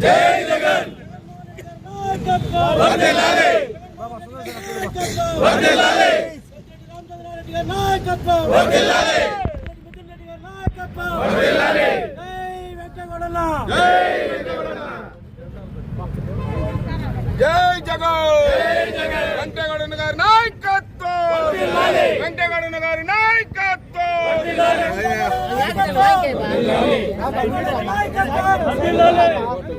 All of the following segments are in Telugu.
జై జగన్ వర్ధిల్లాలి వర్ధిల్లాలి నాయకత్వం వర్ధిల్లాలి నాయకత్వం వర్ధిల్లాలి జై వెంకటగొండల జై జగన్ వెంకటగౌడ గారి నాయకత్వం వెంకటగౌడ గారి నాయకత్వం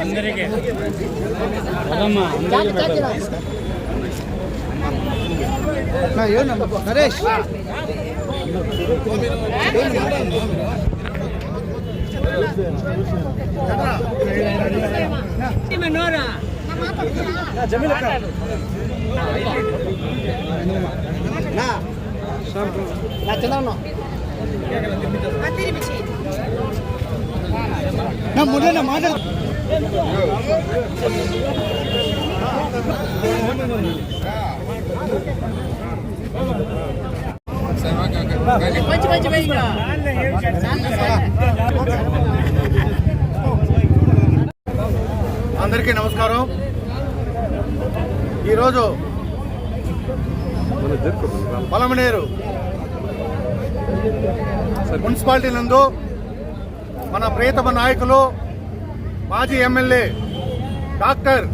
అందరికి. అదమ్మా నరేష్. నా. చంద్రన్న నా ముందే మాట్లాడు అందరికీ నమస్కారం. ఈరోజు పలమనేరు మున్సిపాలిటీ నందు మన ప్రియతమ నాయకులు మాజీ ఎమ్మెల్యే డాక్టర్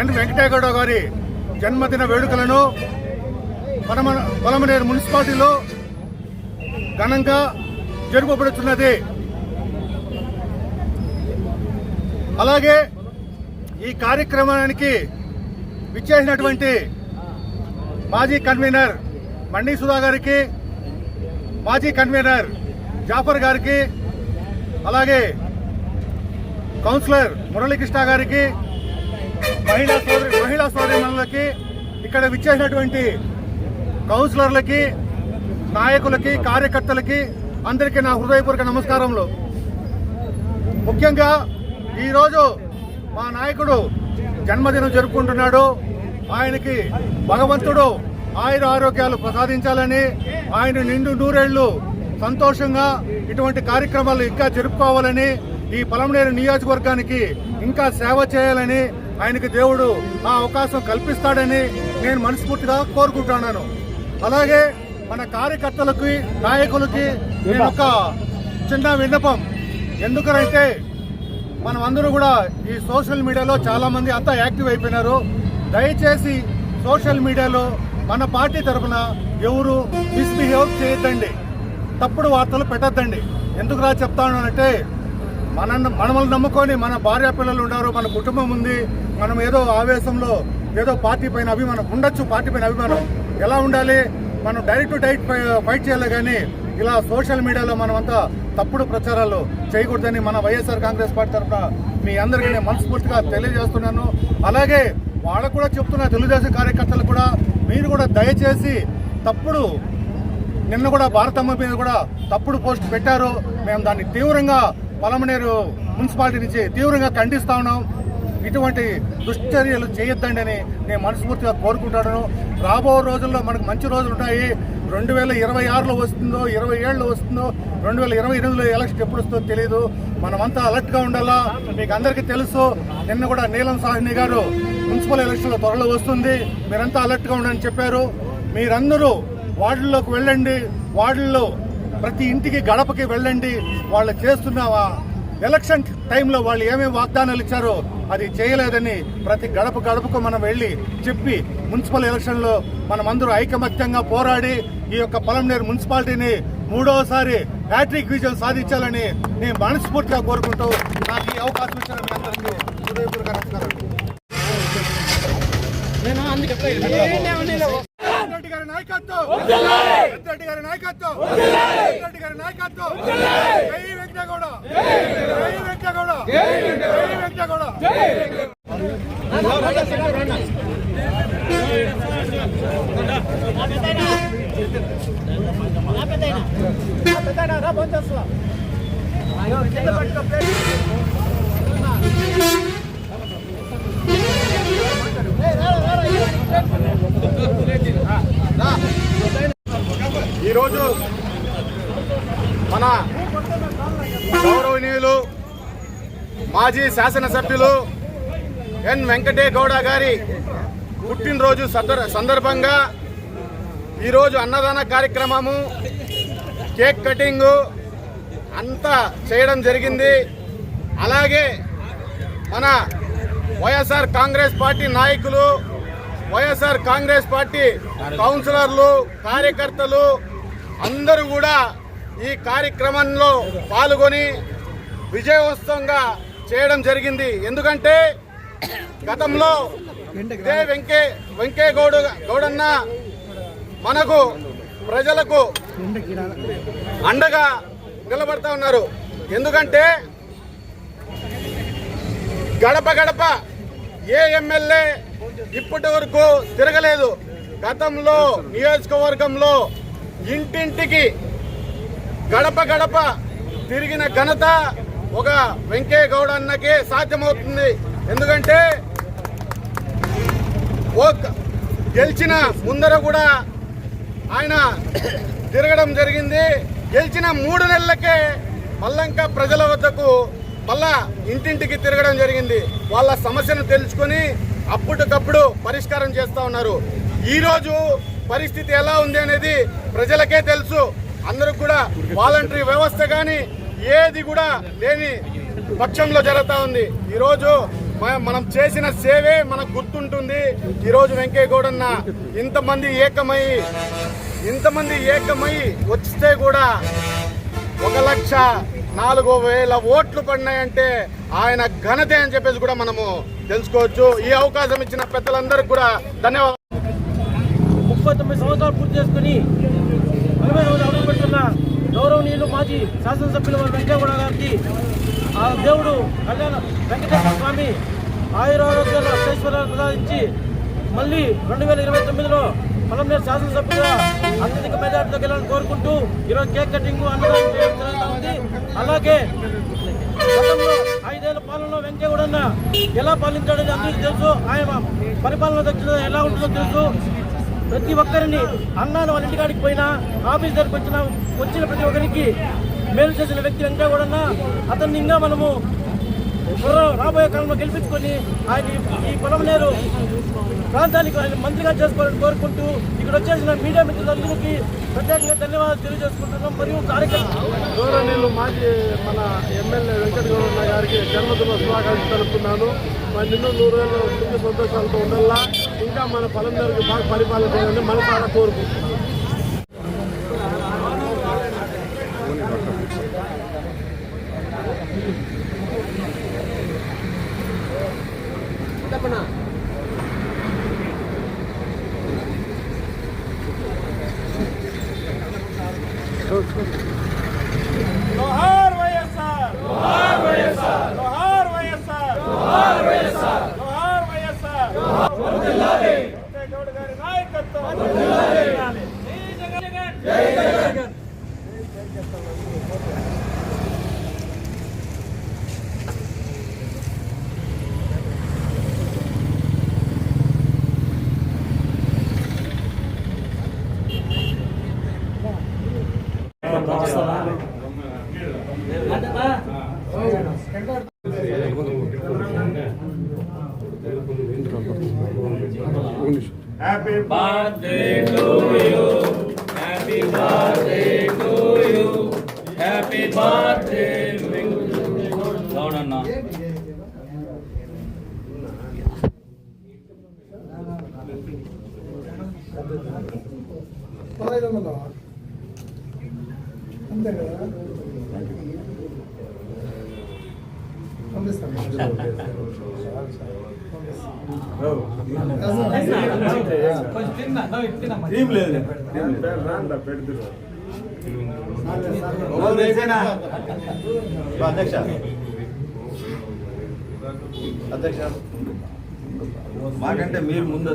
ఎన్ వెంకటేగౌడ గారి జన్మదిన వేడుకలను పలమ మున్సిపాలిటీలో ఘనంగా జరుపబడుతున్నది అలాగే ఈ కార్యక్రమానికి విచ్చేసినటువంటి మాజీ కన్వీనర్ మండి సుధా గారికి మాజీ కన్వీనర్ జాఫర్ గారికి అలాగే కౌన్సిలర్ మురళీకృష్ణ గారికి మహిళా సోదరి మహిళా సోదరిమణులకి ఇక్కడ విచ్చేసినటువంటి కౌన్సిలర్లకి నాయకులకి కార్యకర్తలకి అందరికీ నా హృదయపూర్వక నమస్కారములు. ముఖ్యంగా ఈరోజు మా నాయకుడు జన్మదినం జరుపుకుంటున్నాడు. ఆయనకి భగవంతుడు ఆయుర ఆరోగ్యాలు ప్రసాదించాలని ఆయన నిండు నూరేళ్ళు సంతోషంగా ఇటువంటి కార్యక్రమాలు ఇంకా జరుపుకోవాలని ఈ పొలంనేరు నియోజకవర్గానికి ఇంకా సేవ చేయాలని ఆయనకి దేవుడు ఆ అవకాశం కల్పిస్తాడని నేను మనస్ఫూర్తిగా కోరుకుంటున్నాను. అలాగే మన కార్యకర్తలకి నాయకులకి నేను ఒక చిన్న విన్నపం. ఎందుకనైతే మనం అందరూ కూడా ఈ సోషల్ మీడియాలో చాలామంది అంతా యాక్టివ్ అయిపోయినారు. దయచేసి సోషల్ మీడియాలో మన పార్టీ తరఫున ఎవరు మిస్బిహేవ్ చేయొద్దండి. తప్పుడు వార్తలు పెట్టద్దండి. ఎందుకు రా చెప్తాను అంటే మన మనల్ని నమ్ముకొని మన భార్య పిల్లలు ఉన్నారు మన కుటుంబం ఉంది మనం ఏదో ఆవేశంలో ఏదో పార్టీ పైన అభిమానం ఉండొచ్చు పార్టీ పైన అభిమానం ఎలా ఉండాలి మనం డైరెక్ట్ టు డైరెక్ట్ ఫైట్ చేయాలి కానీ ఇలా సోషల్ మీడియాలో మనమంతా తప్పుడు ప్రచారాలు చేయకూడదని మన వైఎస్ఆర్ కాంగ్రెస్ పార్టీ తరఫున మీ అందరికీ నేను మనస్ఫూర్తిగా తెలియజేస్తున్నాను. అలాగే వాళ్ళకు కూడా చెప్తున్న తెలుగుదేశం కార్యకర్తలు కూడా మీరు కూడా దయచేసి తప్పుడు నిన్న కూడా భారతమ్మ మీద కూడా తప్పుడు పోస్ట్ పెట్టారు. మేము దాన్ని తీవ్రంగా పొలమనేరు మున్సిపాలిటీ నుంచి తీవ్రంగా ఖండిస్తా ఉన్నాం. ఇటువంటి దుశ్చర్యలు చేయొద్దండి అని నేను మనస్ఫూర్తిగా కోరుకుంటాను. రాబో రోజుల్లో మనకు మంచి రోజులు ఉంటాయి. రెండు వేల ఇరవై ఆరులో వస్తుందో ఇరవై ఏళ్ళలో వస్తుందో రెండు వేల ఇరవై ఎనిమిదిలో ఎలక్షన్ ఎప్పుడు వస్తుందో తెలియదు మనమంతా అలర్ట్గా ఉండాలా? మీకు అందరికీ తెలుసు నిన్న కూడా నీలం సాహ్ని గారు మున్సిపల్ ఎలక్షన్లో త్వరలో వస్తుంది. మీరంతా అలర్ట్గా ఉండని చెప్పారు. మీరందరూ వార్డుల్లోకి వెళ్ళండి. వార్డుల్లో ప్రతి ఇంటికి గడపకి వెళ్ళండి. వాళ్ళు చేస్తున్న ఎలక్షన్ టైంలో వాళ్ళు ఏమేమి వాగ్దానాలు ఇచ్చారో అది చేయలేదని ప్రతి గడప గడపకు మనం వెళ్ళి చెప్పి మున్సిపల్ ఎలక్షన్లో మనమందరూ ఐకమత్యంగా పోరాడి ఈ యొక్క పొలంనేరు మున్సిపాలిటీని మూడవసారి హ్యాట్రిక్ విజయం సాధించాలని నేను మనస్ఫూర్తిగా కోరుకుంటూ నాకు ఈ అవకాశం ఇచ్చిన మీ అందరికీ హృదయపూర్వక నమస్కారం నాయకత్వం! రెడ్డి గారి నాయకత్వం! రెడ్డి గారి నాయకత్వం! జై వెంకటగౌడ! జై వెంకటగౌడ! జై వెంకటగౌడ! ఈరోజు మన గౌరవనీయులు మాజీ శాసనసభ్యులు ఎన్ వెంకటే గౌడ గారి పుట్టినరోజు సందర్ సందర్భంగా ఈరోజు అన్నదాన కార్యక్రమము కేక్ కటింగు అంతా చేయడం జరిగింది. అలాగే మన వైఎస్ఆర్ కాంగ్రెస్ పార్టీ నాయకులు వైఎస్ఆర్ కాంగ్రెస్ పార్టీ కౌన్సిలర్లు కార్యకర్తలు అందరూ కూడా ఈ కార్యక్రమంలో పాల్గొని విజయోత్సవంగా చేయడం జరిగింది. ఎందుకంటే గతంలో ఇదే వెంకే వెంకే గౌడ గౌడన్న మనకు ప్రజలకు అండగా నిలబడతా ఉన్నారు. ఎందుకంటే గడప గడప ఏ ఎమ్మెల్యే ఇప్పటి వరకు తిరగలేదు. గతంలో నియోజకవర్గంలో ఇంటింటికి గడప గడప తిరిగిన ఘనత ఒక వెంకయ్య గౌడ అన్నకే సాధ్యమవుతుంది. ఎందుకంటే గెలిచిన ముందర కూడా ఆయన తిరగడం జరిగింది. గెలిచిన మూడు నెలలకే మల్లంక ప్రజల వద్దకు మళ్ళా ఇంటింటికి తిరగడం జరిగింది. వాళ్ళ సమస్యను తెలుసుకొని అప్పటికప్పుడు పరిష్కారం చేస్తూ ఉన్నారు. ఈరోజు పరిస్థితి ఎలా ఉంది అనేది ప్రజలకే తెలుసు. అందరికి కూడా వాలంటరీ వ్యవస్థ కానీ ఏది కూడా లేని పక్షంలో జరుగుతూ ఉంది. ఈరోజు మనం చేసిన సేవే మనకు గుర్తుంటుంది. ఈరోజు వెంకయ్య గౌడన్న ఇంతమంది ఏకమై ఇంతమంది ఏకమై వస్తే కూడా ఒక లక్ష నాలుగు వేల ఓట్లు పడినాయంటే ఆయన ఘనత అని చెప్పేసి కూడా మనము తెలుసుకోవచ్చు. ఈ అవకాశం ఇచ్చిన పెద్దలందరికీ కూడా ధన్యవాదాలు. ముప్పై తొమ్మిది సంవత్సరాలు పూర్తి చేసుకుని నలభై రోజులు అడుగు పెడుతున్న గౌరవనీయులు మాజీ శాసనసభ్యులు వారి గారికి ఆ దేవుడు కళ్యాణ వెంకటేశ్వర స్వామి ఆయురారోగ్యాలు అక్షేశ్వరాలు ప్రసాదించి మళ్ళీ రెండు వేల ఇరవై తొమ్మిదిలో పొలంనేరు శాసనసభ్యులుగా అత్యధిక మెజార్టీతో వెళ్ళాలని కోరుకుంటూ ఈరోజు కేక్ కటింగ్ అన్నదానం చేయడం ఉంది. అలాగే గతంలో ఐదేళ్ళ పాలనలో వెంకయ్యగౌడన్న ఎలా పాలించాడని అందరికీ తెలుసు. ఆయన పరిపాలన దక్షిణ ఎలా ఉంటుందో తెలుసు. ప్రతి ఒక్కరిని అన్నాను వాళ్ళ ఇంటికాడికి పోయినా ఆఫీస్ దగ్గరికి వచ్చిన వచ్చిన ప్రతి ఒక్కరికి మేలు చేసిన వ్యక్తి వెంకయ్యగౌడన్న అతన్ని ఇంకా మనము త్వరలో రాబోయే కాలంలో గెలిపించుకొని ఆయన ఈ- ఈ పొలంనేరు ప్రాంతానికి ఆయన మంత్రిగా చేసుకోవాలని కోరుకుంటూ ఇక్కడ వచ్చేసిన మీడియా మిత్రులందరికీ ప్రత్యేకంగా ధన్యవాదాలు తెలియజేసుకుంటున్నాం. మరియు కార్యక్రమం మాజీ మన ఎమ్మెల్యే వెంకటగౌరన్న గారికి జన్మదిన శుభాకాంక్షలు తెలుపుతున్నాను. మన నిన్ను నూరేళ్ళు సుఖ సంతోషాలతో ఉండాలా? ఇంకా మన పొలం బాగా పరిపాలన చేయాలని మన కోరుకుంటున్నాం. కోరుకుంటున్నాను జోహార్ వైఎస్ఆర్ జోహార్ వైఎస్ఆర్ జోహార్ వైఎస్ఆర్ జోహార్ వైఎస్ఆర్ జోహార్ వైఎస్ఆర్ వర్ధిల్లాలి గౌడ్ గారి నాయకత్వం వర్ధిల్లాలి జై జగన్ జై Jagan birthday to you. Happy birthday to you. Happy birthday. గౌడన్న అధ్యక్ష. మాకంటే మీరు ముందు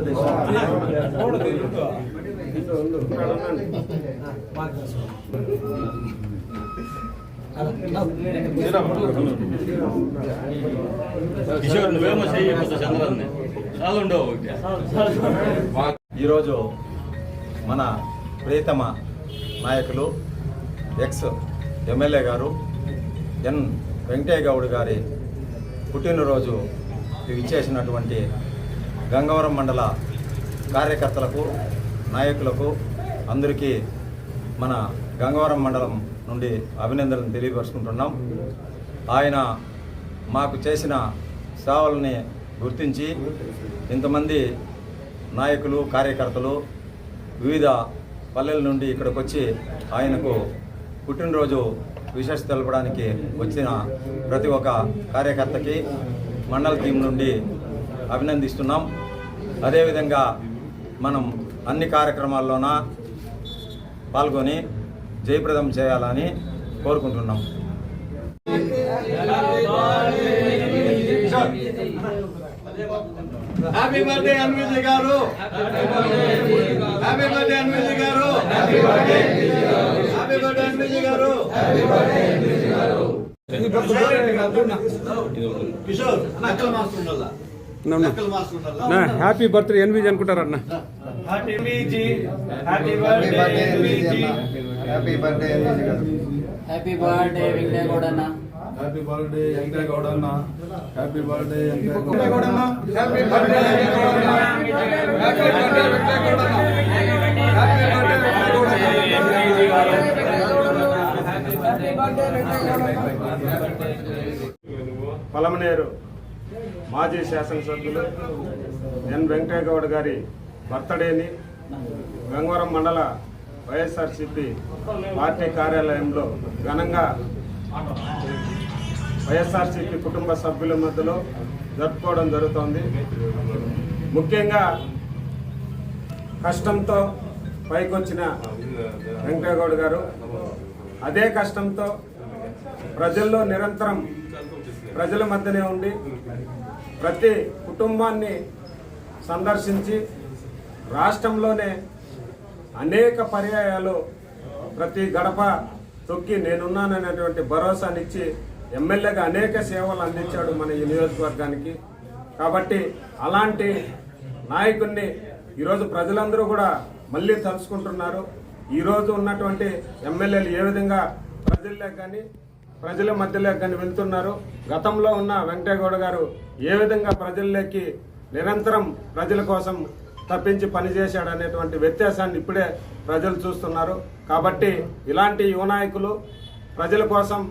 కిషోర్ నువ్వేమో చెయ్యి చంద్రాన్ని చాలా ఉండవు ఈరోజు మన ప్రియతమ నాయకులు ఎక్స్ ఎమ్మెల్యే గారు ఎన్ వెంకటయ్య గౌడ్ గారి పుట్టినరోజు ఇచ్చేసినటువంటి గంగవరం మండల కార్యకర్తలకు నాయకులకు అందరికీ మన గంగవరం మండలం నుండి అభినందనలు తెలియపరుచుకుంటున్నాం. ఆయన మాకు చేసిన సేవల్ని గుర్తించి ఇంతమంది నాయకులు కార్యకర్తలు వివిధ పల్లెల నుండి ఇక్కడికి వచ్చి ఆయనకు పుట్టినరోజు విశేష తెలపడానికి వచ్చిన ప్రతి ఒక్క కార్యకర్తకి మండల టీం నుండి అభినందిస్తున్నాం అదేవిధంగా మనం అన్ని కార్యక్రమాల్లోన పాల్గొని జయప్రదం చేయాలని కోరుకుంటున్నాం హ్యాపీ బర్త్డే అన్విజయ్ గారు. హ్యాపీ బర్త్డే అన్విజయ్ గారు. హ్యాపీ బర్త్డే అన్విజయ్ గారు. కిషోర్ నక్కల మాస్టర్ ఉండాలా? నక్కల మాస్టర్ ఉండాలా? హ్యాపీ బర్త్డే ఎన్విజ్ అనుకుంటారన్న happy birthday happy birthday happy birthday Venkatagowda అన్న హ్యాపీ బర్త్డే వెంకయ్య గౌడ అన్న హ్యాపీ బర్త్డే వెంకయ్య గౌడ అన్న హ్యాపీ బర్త్డే పలమనేరు మాజీ శాసనసభ్యులు ఎన్ వెంకయ్య గౌడ్ గారి బర్త్డేని గంగవరం మండల వైఎస్ఆర్సిపి పార్టీ కార్యాలయంలో ఘనంగా వైఎస్ఆర్సీపీ కుటుంబ సభ్యుల మధ్యలో జరుపుకోవడం జరుగుతోంది. ముఖ్యంగా కష్టంతో పైకొచ్చిన వెంకయ్య గౌడ్ గారు అదే కష్టంతో ప్రజల్లో నిరంతరం ప్రజల మధ్యనే ఉండి ప్రతి కుటుంబాన్ని సందర్శించి రాష్ట్రంలోనే అనేక పర్యాయాలు ప్రతి గడప తొక్కి నేనున్నాననేటువంటి భరోసానిచ్చి ఎమ్మెల్యేగా అనేక సేవలు అందించాడు మన ఈ నియోజకవర్గానికి. కాబట్టి అలాంటి నాయకుడిని ఈరోజు ప్రజలందరూ కూడా మళ్ళీ తలుచుకుంటున్నారు. ఈరోజు ఉన్నటువంటి ఎమ్మెల్యేలు ఏ విధంగా ప్రజల్లోకి కానీ ప్రజల మధ్యలోకి కానీ వెళ్తున్నారు గతంలో ఉన్న వెంకటగౌడ గారు ఏ విధంగా ప్రజల్లోకి నిరంతరం ప్రజల కోసం తప్పించి పనిచేశాడు అనేటువంటి వ్యత్యాసాన్ని ఇప్పుడే ప్రజలు చూస్తున్నారు. కాబట్టి ఇలాంటి యువ నాయకులు ప్రజల కోసం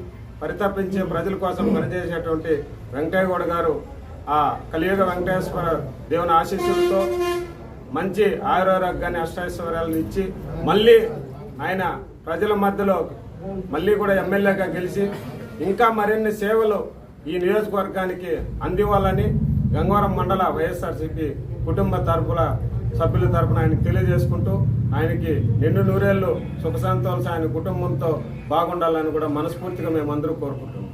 పరితపించే ప్రజల కోసం పనిచేసేటువంటి వెంకయ్యగౌడ గారు ఆ కలియుగ వెంకటేశ్వర దేవుని ఆశీస్సులతో మంచి ఆయురారోగ్యాన్ని అష్టైశ్వర్యాలను ఇచ్చి మళ్ళీ ఆయన ప్రజల మధ్యలో మళ్ళీ కూడా ఎమ్మెల్యేగా గెలిచి ఇంకా మరిన్ని సేవలు ఈ నియోజకవర్గానికి అందివ్వాలని గంగవరం మండల వైఎస్ఆర్సీపీ కుటుంబ తరపుల సభ్యుల తరపున ఆయన తెలియజేసుకుంటూ ఆయనకి నిండు నూరేళ్ళు సుఖశాంతాలు ఆయన కుటుంబంతో బాగుండాలని కూడా మనస్ఫూర్తిగా మేము అందరూ కోరుకుంటున్నాం.